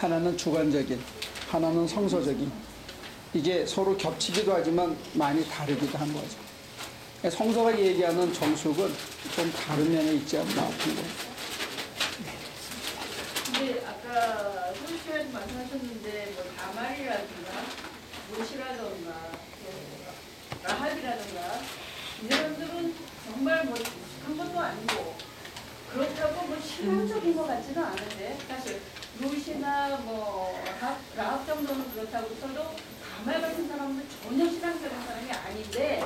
하나는 주관적인, 하나는 성서적인. 이게 서로 겹치기도 하지만 많이 다르기도 한 거죠. 성서가 얘기하는 정숙은 좀 다른 면에 있지 않나 싶은데. 근데 아까 손 씨가 말씀하셨는데 뭐 다말이라든가 못이라든가 또 라합이라든가 이 사람들은 정말 뭐 익숙한 것도 아니고 그렇다고 뭐 신앙적인 것 같지는 않은데 사실 루시나 뭐 라합, 라합 정도는 그렇다고 쳐도 다말 같은 사람은 전혀 신앙적인 사람이 아닌데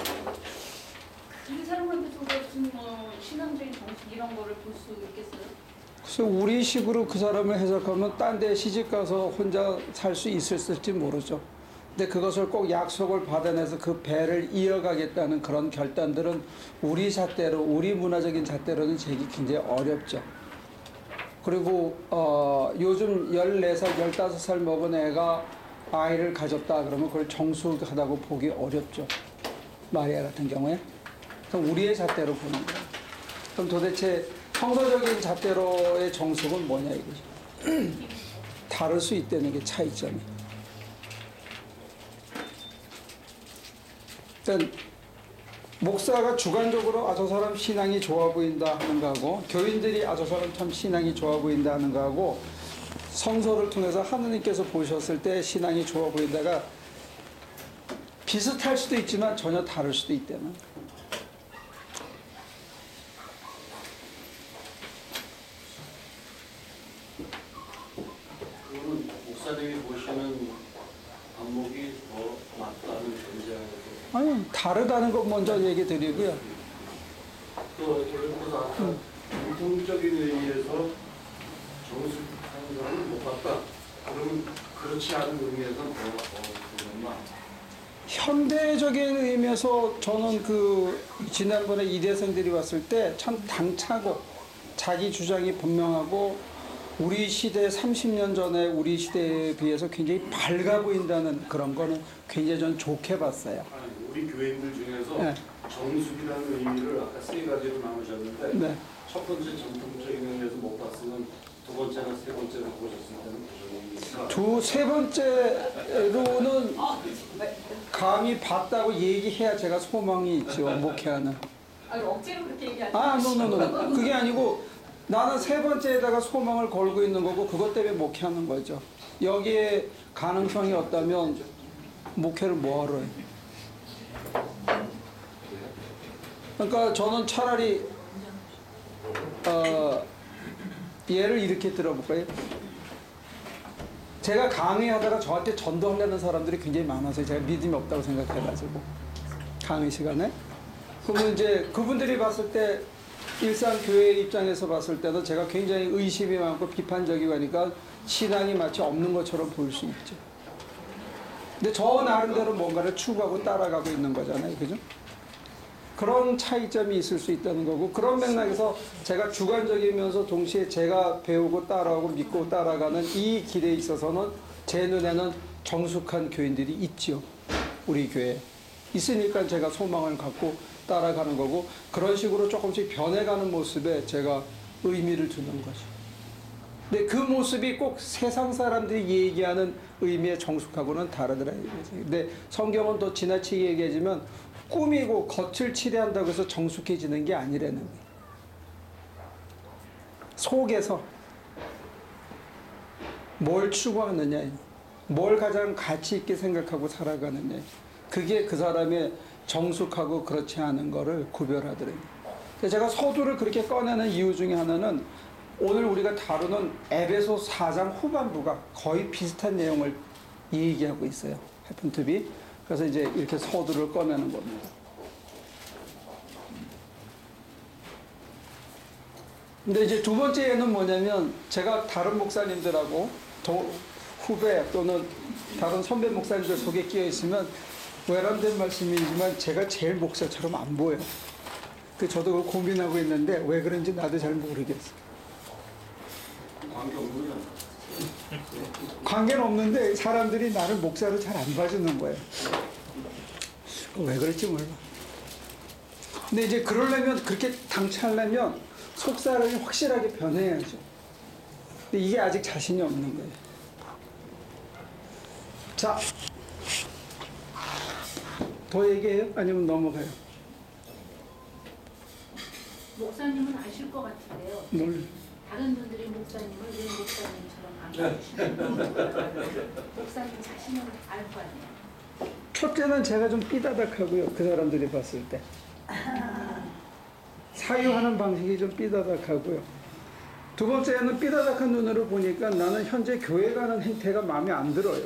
그 사람한테 좀 무슨 뭐 신앙적인 정식 이런 거를 볼 수 있겠어요? 그래서 우리 식으로 그 사람을 해석하면 딴 데 시집 가서 혼자 살 수 있었을지 모르죠. 근데 그것을 꼭 약속을 받아내서 그 배를 이어가겠다는 그런 결단들은 우리 잣대로, 우리 문화적인 잣대로는 제기 굉장히 어렵죠. 그리고 어, 요즘 14살, 15살 먹은 애가 아이를 가졌다 그러면 그걸 정숙하다고 보기 어렵죠. 마리아 같은 경우에. 그럼 우리의 잣대로 보는 거예요. 그럼 도대체 성서적인 잣대로의 정석은 뭐냐 이거죠. 다를 수 있다는 게 차이점이. 일단 목사가 주관적으로 아 저 사람 신앙이 좋아 보인다 하는 거하고 교인들이 아 저 사람 참 신앙이 좋아 보인다 하는 거하고 성서를 통해서 하느님께서 보셨을 때 신앙이 좋아 보인다가 비슷할 수도 있지만 전혀 다를 수도 있다는 목사님이 보시는 안목이 더 맞다는 전제하에서 아니 다르다는 것 먼저 얘기 드리고요. 또 들어서 아까 공통적인 의미에서 정숙하는 사람을 못 봤다. 그러면 그렇지 않은 의미에서는 더, 더 그런 현대적인 의미에서 저는 그 지난번에 이대생들이 왔을 때 참 당차고 자기 주장이 분명하고 우리 시대 30년 전에 우리 시대에 비해서 굉장히 밝아 보인다는 그런 거는 굉장히 전 좋게 봤어요. 우리 교인들 중에서 네. 정숙이라는 의미를 아까 세 가지로 나누셨는데 네. 첫 번째 전통적인 의미에서 못 봤으면 두 번째나 세 번째로 보셨을 때는 무슨 의미입니까? 두 세 번째로는 감히 봤다고 얘기해야 제가 소망이 있죠 목회하는. 아니 억지로 그렇게 얘기하지 아, 노노노. 그게 아니고 나는 세 번째에다가 소망을 걸고 있는 거고 그것 때문에 목회하는 거죠. 여기에 가능성이 없다면 목회를 뭐하러 해? 그러니까 저는 차라리 어, 예를 이렇게 들어볼까요? 제가 강의하다가 저한테 전도하려는 사람들이 굉장히 많아서 제가 믿음이 없다고 생각해가지고 강의 시간에 그러면 이제 그분들이 봤을 때 일상 교회 입장에서 봤을 때도 제가 굉장히 의심이 많고 비판적이고 하니까 신앙이 마치 없는 것처럼 보일 수 있죠. 근데 저 나름대로 뭔가를 추구하고 따라가고 있는 거잖아요. 그죠? 그런 차이점이 있을 수 있다는 거고 그런 맥락에서 제가 주관적이면서 동시에 제가 배우고 따라오고 믿고 따라가는 이 길에 있어서는 제 눈에는 정숙한 교인들이 있죠. 우리 교회에. 있으니까 제가 소망을 갖고 따라가는 거고 그런 식으로 조금씩 변해가는 모습에 제가 의미를 두는 거죠. 근데 그 모습이 꼭 세상 사람들이 얘기하는 의미의 정숙하고는 다르더라. 근데 성경은 또 지나치게 얘기하지만 꾸미고 겉을 칠해한다고 해서 정숙해지는 게 아니라는 거예요. 속에서 뭘 추구하느냐, 뭘 가장 가치 있게 생각하고 살아가느냐, 그게 그 사람의 정숙하고 그렇지 않은 거를 구별하더래요. 그래서 제가 서두를 그렇게 꺼내는 이유 중에 하나는 오늘 우리가 다루는 에베소 4장 후반부가 거의 비슷한 내용을 얘기하고 있어요. 해픈 투비. 그래서 이제 이렇게 서두를 꺼내는 겁니다. 근데 이제 두 번째는 뭐냐면 제가 다른 목사님들하고 도, 후배 또는 다른 선배 목사님들 속에 끼어 있으면 외람된 말씀이지만 제가 제일 목사처럼 안 보여. 그 저도 고민하고 있는데 왜 그런지 나도 잘 모르겠어. 관계 없는 건 관계는 없는데 사람들이 나를 목사로 잘 안 봐주는 거예요. 왜 그럴지 몰라. 근데 이제 그러려면 그렇게 당차려면 속사람이 확실하게 변해야죠. 근데 이게 아직 자신이 없는 거예요. 자, 더 얘기해요? 아니면 넘어가요? 목사님은 아실 것 같은데요. 뭘? 다른 분들이 목사님을 왜 목사님처럼 안 보시는지 목사님 자신은 알 거 아니에요. 첫째는 제가 좀 삐다닥하고요. 그 사람들이 봤을 때. 사유하는 방식이 좀 삐다닥하고요. 두 번째는 삐다닥한 눈으로 보니까 나는 현재 교회 가는 행태가 마음에 안 들어요.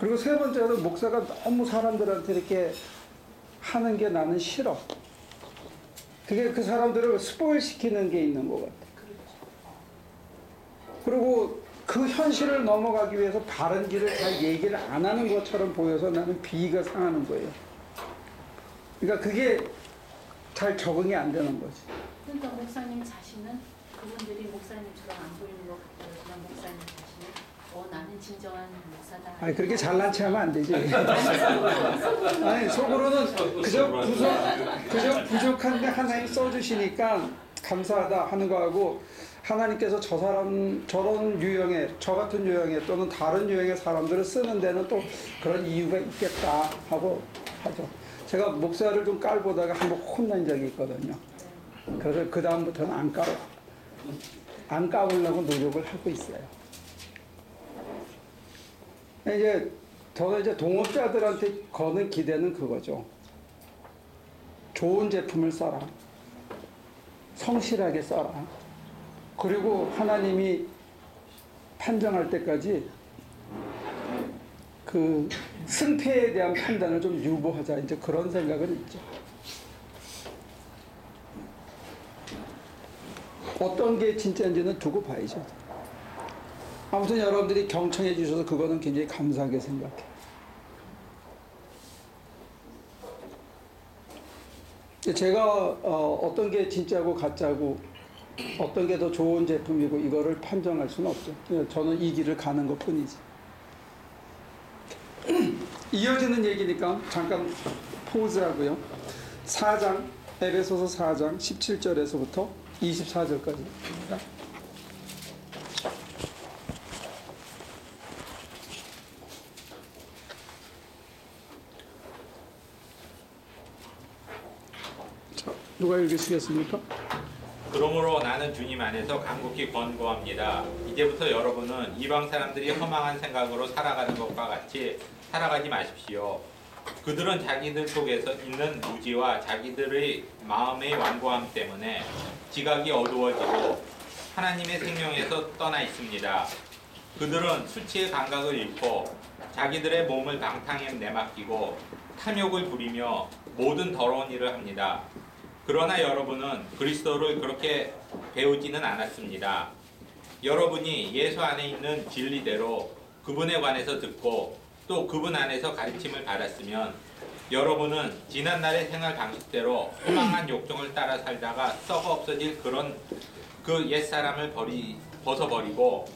그리고 세 번째는 목사가 너무 사람들한테 이렇게 하는 게 나는 싫어. 그게 그 사람들을 스포일 시키는 게 있는 것 같아. 그리고 그 현실을 넘어가기 위해서 바른 길을 잘 얘기를 안 하는 것처럼 보여서 나는 비위가 상하는 거예요. 그러니까 그게 잘 적응이 안 되는 거지. 그러니까 목사님 자신은 그분들이 목사님처럼 안 보이는 것 같아요. 그냥 목사님 자신은 어 나는 진정한 목사다. 아니 그렇게 잘난 체하면 안 되지. 아니 속으로는 그저 부족 그저 부족한데 하나님 써주시니까 감사하다 하는 거하고 하나님께서 저 사람 저런 유형의 저 같은 유형의 또는 다른 유형의 사람들을 쓰는 데는 또 그런 이유가 있겠다 하고 하죠. 제가 목사를 좀 깔보다가 한 번 혼난 적이 있거든요. 그래서 그 다음부터는 안 까워 안 까보려고 노력을 하고 있어요. 이제 저는 이제 동업자들한테 거는 기대는 그거죠. 좋은 제품을 써라. 성실하게 써라. 그리고 하나님이 판정할 때까지 그 승패에 대한 판단을 좀 유보하자. 이제 그런 생각은 있죠. 어떤 게 진짜인지는 두고 봐야죠. 아무튼 여러분들이 경청해 주셔서 그거는 굉장히 감사하게 생각해. 제가 어, 어떤 게 진짜고 가짜고 어떤 게 더 좋은 제품이고 이거를 판정할 수는 없죠. 저는 이 길을 가는 것 뿐이지. 이어지는 얘기니까 잠깐 포즈하고요. 4장, 에베소서 4장 17절에서부터 24절까지입니다. 자, 누가 읽으시겠습니까? 그러므로 나는 주님 안에서 간곡히 권고합니다. 이제부터 여러분은 이방 사람들이 허망한 생각으로 살아가는 것과 같이 살아가지 마십시오. 그들은 자기들 속에서 있는 무지와 자기들의 마음의 완고함 때문에 지각이 어두워지고 하나님의 생명에서 떠나 있습니다. 그들은 수치의 감각을 잃고 자기들의 몸을 방탕에 내맡기고 탐욕을 부리며 모든 더러운 일을 합니다. 그러나 여러분은 그리스도를 그렇게 배우지는 않았습니다. 여러분이 예수 안에 있는 진리대로 그분에 관해서 듣고 또 그분 안에서 가르침을 받았으면 여러분은 지난날의 생활 방식대로 허망한 욕정을 따라 살다가 썩어 없어질 그런 그 옛사람을 버리, 벗어버리고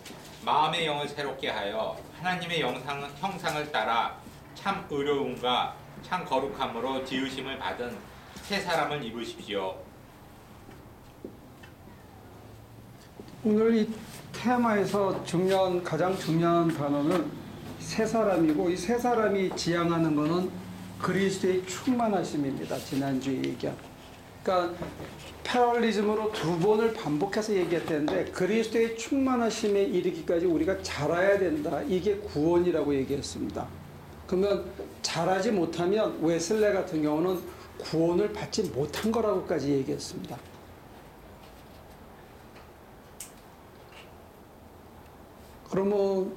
마음의 영을 새롭게 하여 하나님의 영상, 형상을 따라 참 의로움과 참 거룩함으로 지으심을 받은 새 사람을 입으십시오. 오늘 이 테마에서 중요한 가장 중요한 단어는 새 사람이고 이새 사람이 지향하는 것은 그리스도의 충만하심입니다. 지난주에 얘기한. 그러니까 패럴리즘으로 두 번을 반복해서 얘기했는데 그리스도의 충만하심에 이르기까지 우리가 자라야 된다. 이게 구원이라고 얘기했습니다. 그러면 자라지 못하면 웨슬레 같은 경우는 구원을 받지 못한 거라고까지 얘기했습니다. 그러면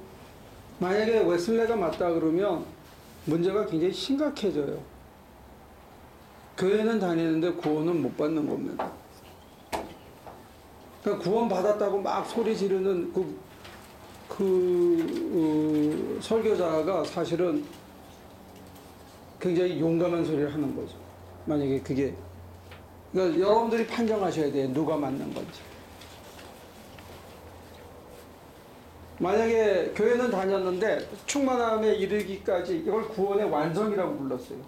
만약에 웨슬레가 맞다 그러면 문제가 굉장히 심각해져요. 교회는 다니는데 구원은 못 받는 겁니다. 그러니까 구원 받았다고 막 소리 지르는 그, 그 어, 설교자가 사실은 굉장히 용감한 소리를 하는 거죠. 만약에 그게 그러니까 여러분들이 판정하셔야 돼요. 누가 맞는 건지. 만약에 교회는 다녔는데 충만함에 이르기까지 이걸 구원의 완성이라고 불렀어요.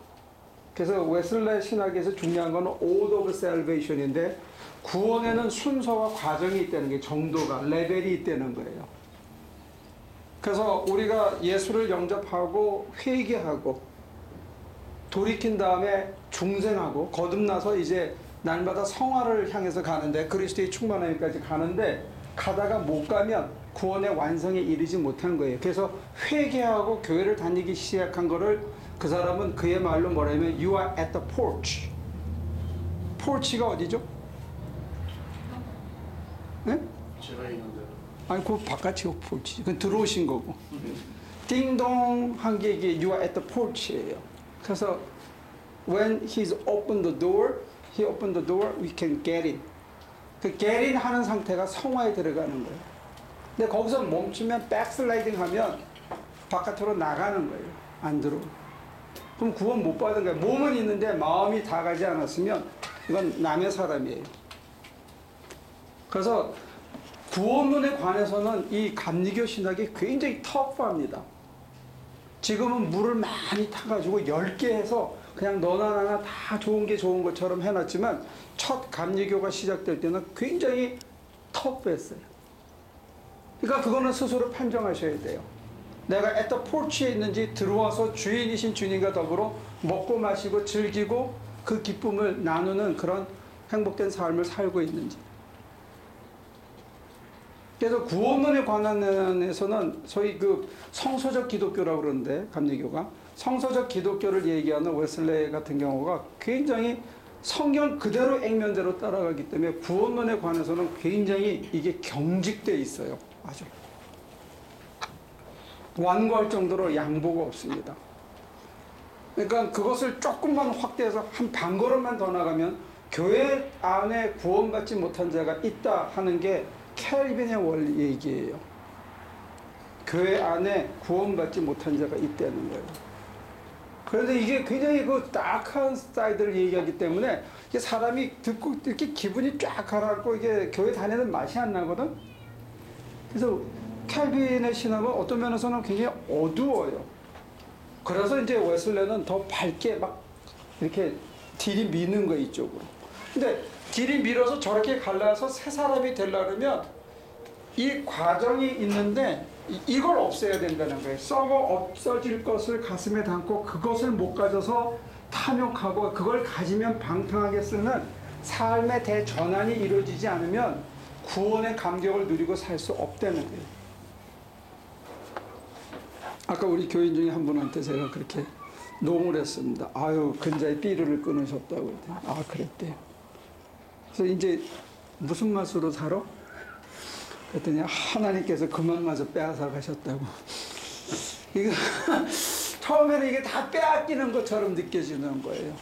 그래서 웨슬레 신학에서 중요한 건 order of salvation인데 구원에는 순서와 과정이 있다는 게 정도가 레벨이 있다는 거예요. 그 그래서 우리가 예수를 영접하고 회개하고 돌이킨 다음에 중생하고 거듭나서 이제 날마다 성화를 향해서 가는데 그리스도의 충만함까지 가는데 가다가 못 가면 구원의 완성에 이르지 못한 거예요. 그래서 회개하고 교회를 다니기 시작한 거를 그 사람은 그의 말로 뭐라면 you are at the porch. porch가 어디죠? 네? 제가 있는데 아니 그 바깥이 porch. 그건 들어오신 거고. 띵동 한 게 이게 you are at the porch예요. 그래서 when he's opened the door, he opened the door, we can get in. 그 get in 하는 상태가 성화에 들어가는 거예요. 근데 거기서 멈추면 백슬라이딩 하면 바깥으로 나가는 거예요. 안 들어. 그럼 구원 못 받은 거예요. 몸은 있는데 마음이 다 가지 않았으면 이건 남의 사람이에요. 그래서 구원론에 관해서는 이 감리교 신학이 굉장히 터프합니다. 지금은 물을 많이 타가지고 10개 해서 그냥 너나 나나 다 좋은 게 좋은 것처럼 해놨지만 첫 감리교가 시작될 때는 굉장히 터프했어요. 그러니까 그거는 스스로 판정하셔야 돼요. 내가 에터 포치에 있는지 들어와서 주인이신 주님과 더불어 먹고 마시고 즐기고 그 기쁨을 나누는 그런 행복된 삶을 살고 있는지. 그래서 구원론에 관한에서는 소위 그 성서적 기독교라고 그러는데 감리교가 성서적 기독교를 얘기하는 웨슬레 같은 경우가 굉장히 성경 그대로 액면대로 따라가기 때문에 구원론에 관해서는 굉장히 이게 경직돼 있어요. 아주 완고할 정도로 양보가 없습니다. 그러니까 그것을 조금만 확대해서 한 반걸음만 더 나가면 교회 안에 구원받지 못한 자가 있다 하는 게 캘빈의 원리 얘기예요. 교회 안에 구원받지 못한 자가 있다는 거예요. 그런데 이게 굉장히 그 딱한 사이드를 얘기하기 때문에 이게 사람이 듣고 이렇게 기분이 쫙 가라앉고 이게 교회 다니는 맛이 안 나거든. 그래서 캘빈의 신학은 어떤 면에서는 굉장히 어두워요. 그래서 이제 웨슬레는 더 밝게 막 이렇게 딜이 미는 거 이쪽으로. 근데 딜이 밀어서 저렇게 갈라서 새 사람이 되려면 이 과정이 있는데 이- 이걸 없애야 된다는 거예요. 썩어 없어질 것을 가슴에 담고 그것을 못 가져서 탐욕하고 그걸 가지면 방탕하게 쓰는 삶의 대전환이 이루어지지 않으면 구원의 감격을 누리고 살 수 없다는 거예요. 아까 우리 교인 중에 한 분한테 제가 그렇게 농을 했습니다. 아유, 근자에 삐르를 끊으셨다고 아, 그랬대요. 그래서 이제 무슨 맛으로 살아? 그랬더니 하나님께서 그만 마저 빼앗아 가셨다고. 이거 처음에는 이게 다 빼앗기는 것처럼 느껴지는 거예요.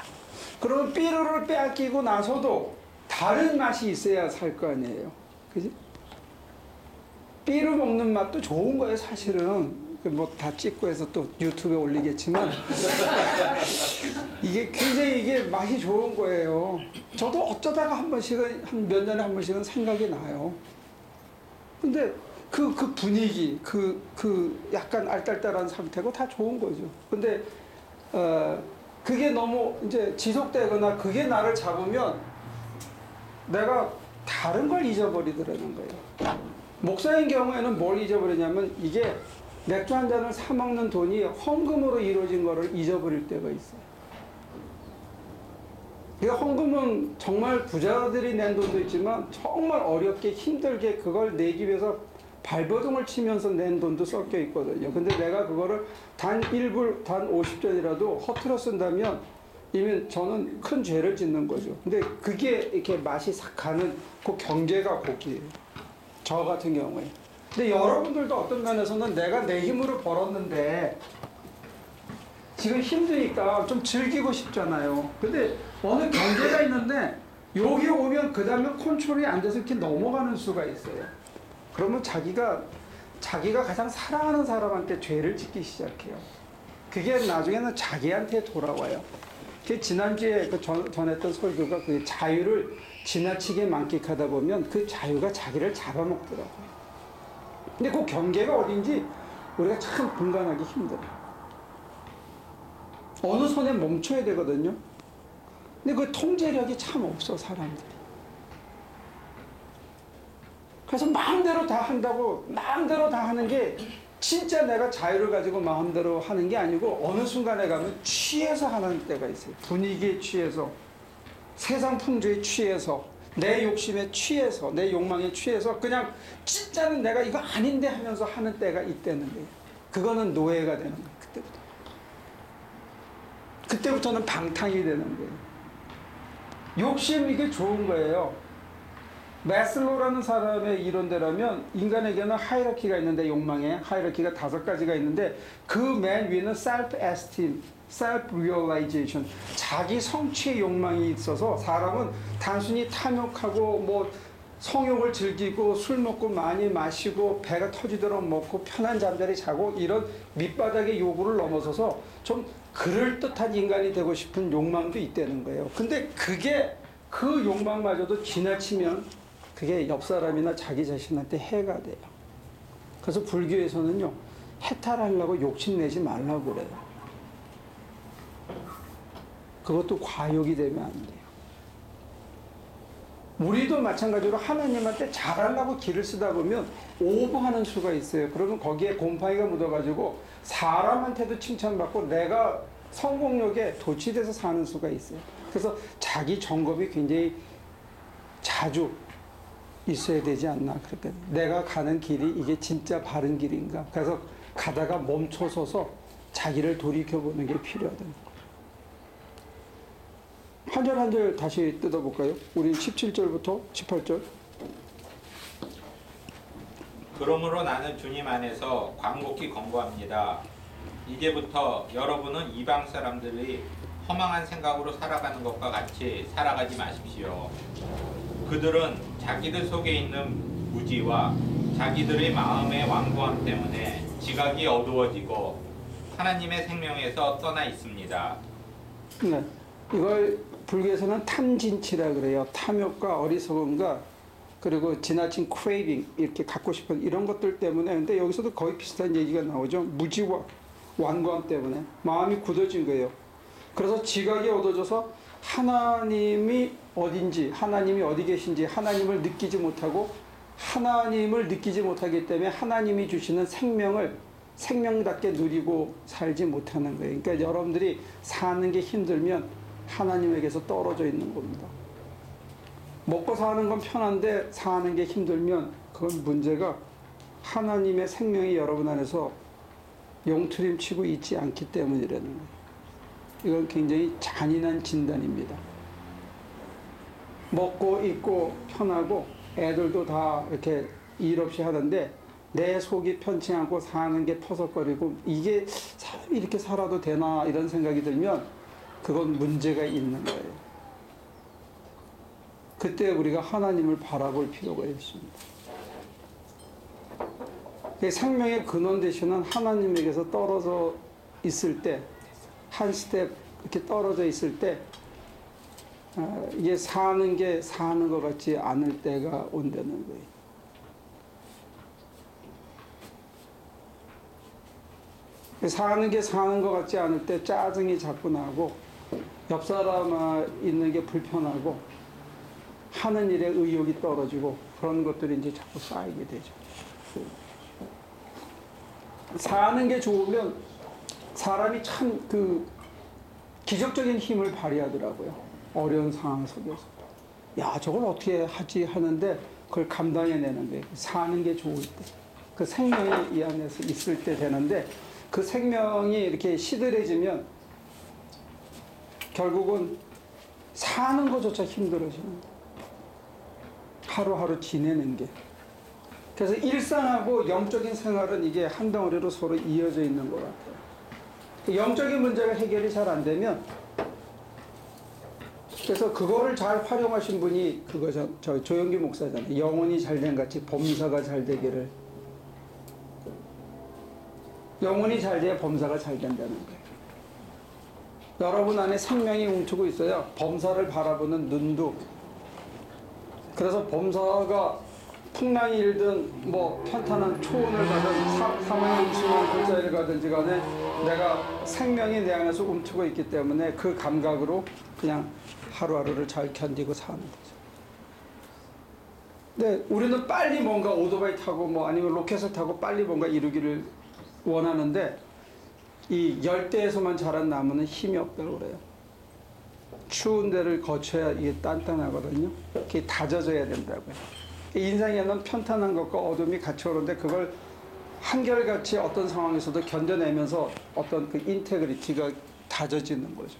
그러면 삐르를 빼앗기고 나서도 다른 맛이 있어야 살 거 아니에요. 그지? 삐르 먹는 맛도 좋은 거예요, 사실은. 뭐 다 찍고 해서 또 유튜브에 올리겠지만 이게 굉장히 이게 맛이 좋은 거예요. 저도 어쩌다가 한 번씩은 한 몇 년에 한 번씩은 생각이 나요. 근데 그, 그 분위기, 그, 그 약간 알딸딸한 상태고 다 좋은 거죠. 근데, 어, 그게 너무 이제 지속되거나 그게 나를 잡으면 내가 다른 걸 잊어버리더라는 거예요. 목사인 경우에는 뭘 잊어버리냐면 이게 맥주 한 잔을 사 먹는 돈이 헌금으로 이루어진 거를 잊어버릴 때가 있어요. 이 헌금은 정말 부자들이 낸 돈도 있지만 정말 어렵게 힘들게 그걸 내기 위해서 발버둥을 치면서 낸 돈도 섞여 있거든요. 근데 내가 그거를 단 1불, 단 50전이라도 허투루 쓴다면 이미 저는 큰 죄를 짓는 거죠. 근데 그게 이렇게 맛이 싹 가는 그 경계가 거기에요. 저 같은 경우에. 근데 여러분들도 어떤 면에서는 내가 내 힘으로 벌었는데 지금 힘드니까 좀 즐기고 싶잖아요. 근데 어느 경계가 있는데 여기 오면 그 다음에 컨트롤이 안 돼서 이렇게 넘어가는 수가 있어요. 그러면 자기가 자기가 가장 사랑하는 사람한테 죄를 짓기 시작해요. 그게 나중에는 자기한테 돌아와요. 그 지난주에 그 전, 전했던 설교가 그 자유를 지나치게 만끽하다 보면 그 자유가 자기를 잡아먹더라고요. 근데 그 경계가 어딘지 우리가 참 분간하기 힘들어요. 어느 선에 멈춰야 되거든요. 근데 그 통제력이 참 없어, 사람들이. 그래서 마음대로 다 한다고, 마음대로 다 하는 게 진짜 내가 자유를 가지고 마음대로 하는 게 아니고 어느 순간에 가면 취해서 하는 때가 있어요. 분위기에 취해서 세상 풍조에 취해서 내 욕심에 취해서 내 욕망에 취해서 그냥 진짜는 내가 이거 아닌데 하면서 하는 때가 있다는 거예요. 그거는 노예가 되는 거예요. 그때부터. 그때부터는 방탕이 되는 거예요. 욕심 이게 좋은 거예요. 메슬로라는 사람의 이론대로면 인간에게는 하이라키가 있는데 욕망에 하이라키가 다섯 가지가 있는데 그 맨 위는 self esteem, self realization 자기 성취의 욕망이 있어서 사람은 단순히 탐욕하고 뭐 성욕을 즐기고 술 먹고 많이 마시고 배가 터지도록 먹고 편한 잠자리 자고 이런 밑바닥의 요구를 넘어서서 좀 그럴듯한 인간이 되고 싶은 욕망도 있다는 거예요. 근데 그게 그 욕망마저도 지나치면 그게 옆 사람이나 자기 자신한테 해가 돼요. 그래서 불교에서는요, 해탈하려고 욕심내지 말라고 그래요. 그것도 과욕이 되면 안 돼요. 우리도 마찬가지로 하나님한테 잘하려고 길을 쓰다 보면 오버하는 수가 있어요. 그러면 거기에 곰팡이가 묻어가지고 사람한테도 칭찬받고 내가 성공력에 도취돼서 사는 수가 있어요. 그래서 자기 점검이 굉장히 자주 있어야 되지 않나 그렇게 내가 가는 길이 이게 진짜 바른 길인가 그래서 가다가 멈춰서서 자기를 돌이켜 보는 게 필요하다는 거예요. 한 절 한 절 다시 뜯어볼까요? 우리 17절부터 18절. 그러므로 나는 주님 안에서 광복히 권고합니다. 이제부터 여러분은 이방 사람들이 허망한 생각으로 살아가는 것과 같이 살아가지 마십시오. 그들은 자기들 속에 있는 무지와 자기들의 마음의 완고함 때문에 지각이 어두워지고 하나님의 생명에서 떠나 있습니다. 네. 이걸 불교에서는 탐진치라 그래요. 탐욕과 어리석음과 그리고 지나친 크레이빙 이렇게 갖고 싶은 이런 것들 때문에 근데 여기서도 거의 비슷한 얘기가 나오죠. 무지와 완고함 때문에 마음이 굳어진 거예요. 그래서 지각이 얻어져서 하나님이 어딘지 하나님이 어디 계신지 하나님을 느끼지 못하고 하나님을 느끼지 못하기 때문에 하나님이 주시는 생명을 생명답게 누리고 살지 못하는 거예요. 그러니까 여러분들이 사는 게 힘들면 하나님에게서 떨어져 있는 겁니다. 먹고 사는 건 편한데 사는 게 힘들면 그건 문제가 하나님의 생명이 여러분 안에서 용트림 치고 있지 않기 때문이라는 거예요. 이건 굉장히 잔인한 진단입니다. 먹고 입고 편하고 애들도 다 이렇게 일 없이 하는데 내 속이 편치 않고 사는 게 터석거리고 이게 사람이 이렇게 살아도 되나 이런 생각이 들면 그건 문제가 있는 거예요. 그때 우리가 하나님을 바라볼 필요가 있습니다. 그 생명의 근원 되시는 하나님에게서 떨어져 있을 때, 한 스텝 이렇게 떨어져 있을 때, 어, 이게 사는 게 사는 것 같지 않을 때가 온다는 거예요. 사는 게 사는 것 같지 않을 때 짜증이 자꾸 나고 옆 사람 있는 게 불편하고 하는 일에 의욕이 떨어지고 그런 것들이 이제 자꾸 쌓이게 되죠. 사는 게 좋으면 사람이 참 그 기적적인 힘을 발휘하더라고요. 어려운 상황 속에서. 야, 저걸 어떻게 하지 하는데 그걸 감당해내는 게 사는 게 좋을 때. 그 생명이 이 안에서 있을 때 되는데 그 생명이 이렇게 시들해지면 결국은 사는 것조차 힘들어지는 거예요. 하루하루 지내는 게. 그래서 일상하고 영적인 생활은 이게 한 덩어리로 서로 이어져 있는 것 같아요. 그 영적인 문제가 해결이 잘 안 되면 그래서 그거를 잘 활용하신 분이 그거죠. 저 조영기 목사잖아요. 영혼이 잘 된 같이 범사가 잘 되기를. 영혼이 잘 돼야 범사가 잘 된다는 거예요. 여러분 안에 생명이 웅크고 있어야 범사를 바라보는 눈도 그래서 범사가 풍랑이 일든 뭐 편탄한 초원을 가든 사, 사망의 음침한 골짜기를 가든지 간에 내가 생명이 내 안에서 움트고 있기 때문에 그 감각으로 그냥 하루하루를 잘 견디고 사는 거죠. 근데 우리는 빨리 뭔가 오토바이 타고 뭐 아니면 로켓을 타고 빨리 뭔가 이루기를 원하는데 이 열대에서만 자란 나무는 힘이 없다고 그래요. 추운 데를 거쳐야 이게 단단하거든요. 이게 다져져야 된다고요. 인생에는 편탄한 것과 어둠이 같이 오는데 그걸 한결같이 어떤 상황에서도 견뎌내면서 어떤 그 인테그리티가 다져지는 거죠.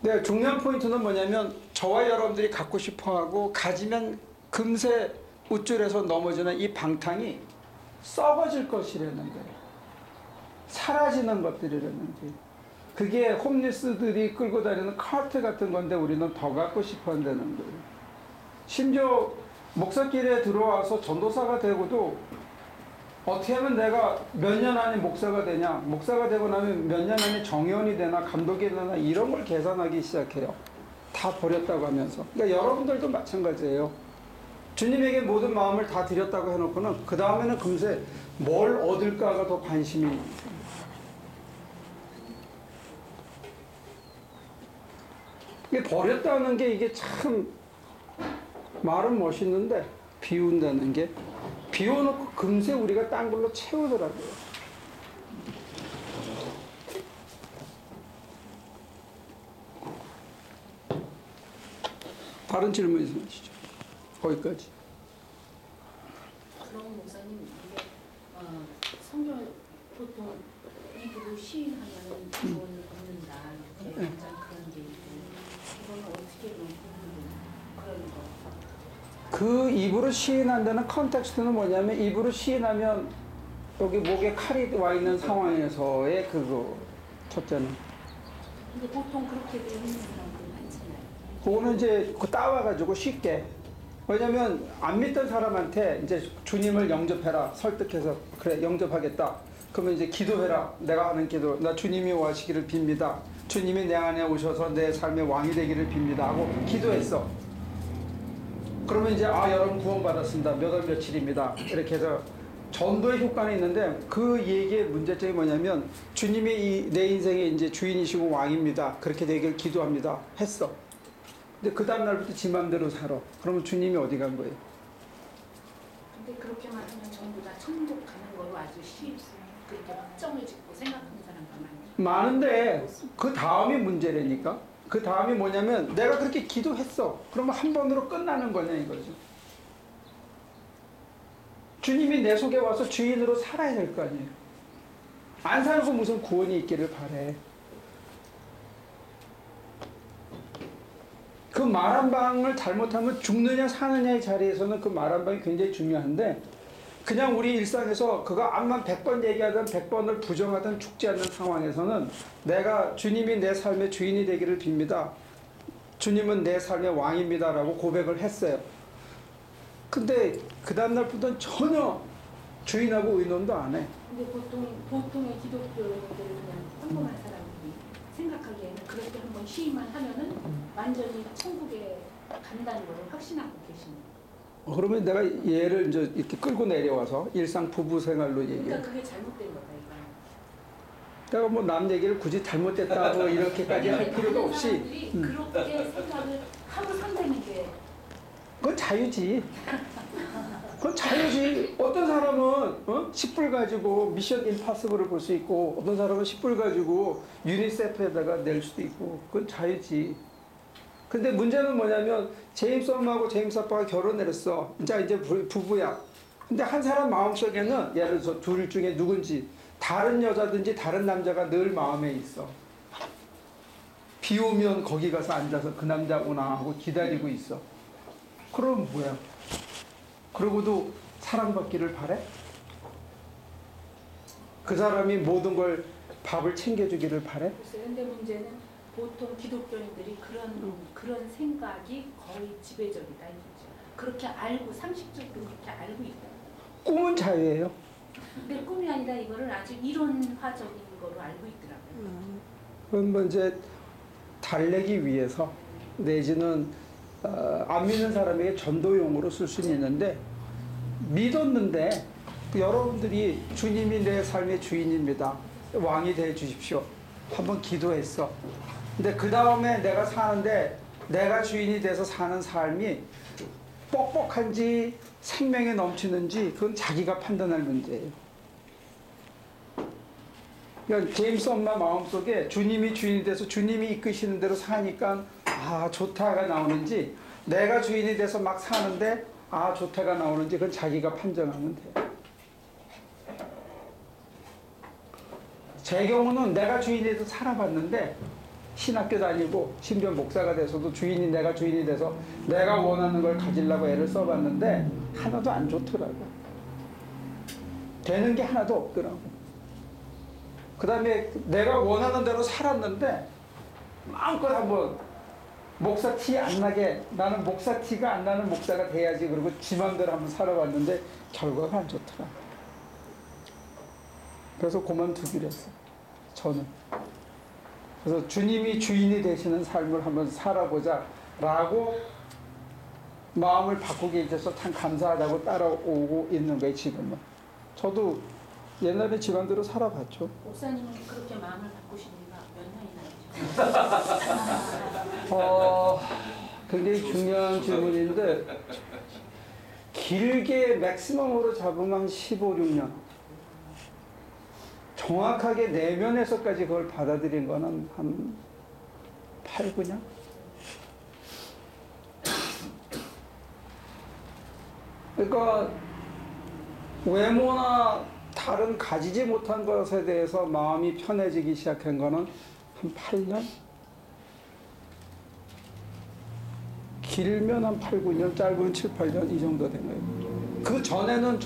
네, 중요한 포인트는 뭐냐면 저와 여러분들이 갖고 싶어하고 가지면 금세 우쭐해서 넘어지는 이 방탕이 썩어질 것이라는 거예요. 사라지는 것들이라는 게. 그게 홈리스들이 끌고 다니는 카트 같은 건데 우리는 더 갖고 싶어 한다는 거예요. 심지어 목사길에 들어와서 전도사가 되고도 어떻게 하면 내가 몇 년 안에 목사가 되냐, 목사가 되고 나면 몇 년 안에 정의원이 되나, 감독이 되나, 이런 걸 계산하기 시작해요. 다 버렸다고 하면서. 그러니까 여러분들도 마찬가지예요. 주님에게 모든 마음을 다 드렸다고 해놓고는 그 다음에는 금세 뭘 얻을까가 더 관심이 생겨요. 이게 버렸다는 게 이게 참 말은 멋있는데 비운다는 게 비워놓고 금세 우리가 딴 걸로 채우더라고요. 다른 질문 있으시죠? 거기까지. 그럼 목사님 이게 어, 성경 보통 입으로 시인하면 구원을 얻는다 이렇게 네. 가장 그런 게 있고 이거는 어떻게 보면 그런 거 그 입으로 시인한다는 컨텍스트는 뭐냐면 입으로 시인하면 여기 목에 칼이 와 있는 상황에서의 그거 첫째는. 근데 보통 그렇게 되는 사람들 많잖아요. 그거는 이제 그 따와가지고 쉽게. 왜냐면 안 믿던 사람한테 이제 주님을 영접해라 설득해서 그래 영접하겠다. 그러면 이제 기도해라. 내가 하는 기도. 나 주님이 오시기를 빕니다. 주님이 내 안에 오셔서 내 삶의 왕이 되기를 빕니다. 하고 기도했어 그러면 이제 아 여러분 구원받았습니다 몇 월 며칠입니다 이렇게 해서 전도의 효과는 있는데 그 얘기의 문제점이 뭐냐면 주님이 이 내 인생의 이제 주인이시고 왕입니다 그렇게 되길 기도합니다 했어 근데 그 다음 날부터 지 맘대로 살아. 그러면 주님이 어디 간 거예요? 근데 그렇게만 하면 전부 다 천국 가는 거로 아주 쉽 그렇게 확정을 짓고 생각하는 사람가 많아요. 많은데 그 다음이 문제라니까. 그 다음이 뭐냐면 내가 그렇게 기도했어. 그러면 한 번으로 끝나는 거냐 이거죠. 주님이 내 속에 와서 주인으로 살아야 될 거 아니에요. 안 살고 무슨 구원이 있기를 바래. 그 말 한 방을 잘못하면 죽느냐 사느냐의 자리에서는 그 말 한 방이 굉장히 중요한데 그냥 우리 일상에서 그거 암만 100번 얘기하든 100번을 부정하든 죽지 않는 상황에서는 내가 주님이 내 삶의 주인이 되기를 빕니다. 주님은 내 삶의 왕입니다라고 고백을 했어요. 근데 그 다음날부터는 전혀 주인하고 의논도 안 해. 근데 보통 보통의 기독교들을 그냥 평범한 사람들이 생각하기에는 그렇게 한번 시인만 하면은 완전히 천국에 간다는 걸 확신하고 계십니다. 어, 그러면 내가 얘를 이제 이렇게 끌고 내려와서 일상 부부 생활로 얘기해. 그러니까 그게 잘못된 거다 이거. 내가 뭐 남 얘기를 굳이 잘못됐다고 이렇게까지 할 필요가 없이 사람들이 음. 그렇게 생각을 하고 산다는 게 그건 자유지. 그건 자유지. 어떤 사람은 어? 10불 가지고 미션 임파서블을 볼 수 있고 어떤 사람은 10불 가지고 유니세프에다가 낼 수도 있고 그건 자유지. 근데 문제는 뭐냐면 제임스 엄마하고 제임스 아빠가 결혼을 했어. 이제 이제 부- 부부야. 근데 한 사람 마음속에는 예를 들어서 둘 중에 누군지 다른 여자든지 다른 남자가 늘 마음에 있어. 비 오면 거기 가서 앉아서 그 남자 오나 하고 기다리고 있어. 그럼 뭐야? 그러고도 사랑받기를 바래? 그 사람이 모든 걸 밥을 챙겨주기를 바래? 근데 문제는 보통 기독교인들이 그런 그런 생각이 거의 지배적이다 이거죠. 그렇게 알고 상식적으로 그렇게 알고 있다. 꿈은 자유예요. 근데 꿈이 아니라 이거를 아주 이론화적인 거로 알고 있더라고요. 그건 뭐 이제 달래기 위해서 내지는 어, 안 믿는 사람에게 전도용으로 쓸 수는 있는데 믿었는데 여러분들이 주님이 내 삶의 주인입니다. 왕이 돼 주십시오. 한번 기도했어. 근데 그 다음에 내가 사는데 내가 주인이 돼서 사는 삶이 뻑뻑한지 생명에 넘치는지 그건 자기가 판단할 문제예요. 그러니까 제임스 엄마 마음속에 주님이 주인이 돼서 주님이 이끄시는 대로 사니까 아 좋다가 나오는지 내가 주인이 돼서 막 사는데 아 좋다가 나오는지 그건 자기가 판정하면 돼요. 제 경우는 내가 주인이 돼서 살아봤는데 신학교 다니고 심지어 목사가 돼서도 주인이 내가 주인이 돼서 내가 원하는 걸 가지려고 애를 써봤는데 하나도 안 좋더라고. 되는 게 하나도 없더라고. 그 다음에 내가 원하는 대로 살았는데 마음껏 한번 목사 티 안 나게 나는 목사 티가 안 나는 목사가 돼야지 그리고 지 맘대로 한번 살아봤는데 결과가 안 좋더라. 그래서 그만두기로 했어. 저는. 그래서 주님이 주인이 되시는 삶을 한번 살아보자 라고 마음을 바꾸게 돼서 참 감사하다고 따라오고 있는 거예요 지금은. 저도 옛날에 집안대로 살아봤죠. 목사님은 그렇게 마음을 바꾸신 지가 몇 년이나 되죠? 어, 굉장히 중요한 질문인데 길게 맥시멈으로 잡으면 한 15, 16년 정확하게 내면에서까지 그걸 받아들인 거는 한 8, 9년? 그러니까 외모나 다른 가지지 못한 것에 대해서 마음이 편해지기 시작한 거는 한 8년? 길면 한 8, 9년, 짧으면 7, 8년 이 정도 된 거예요. 그 전에는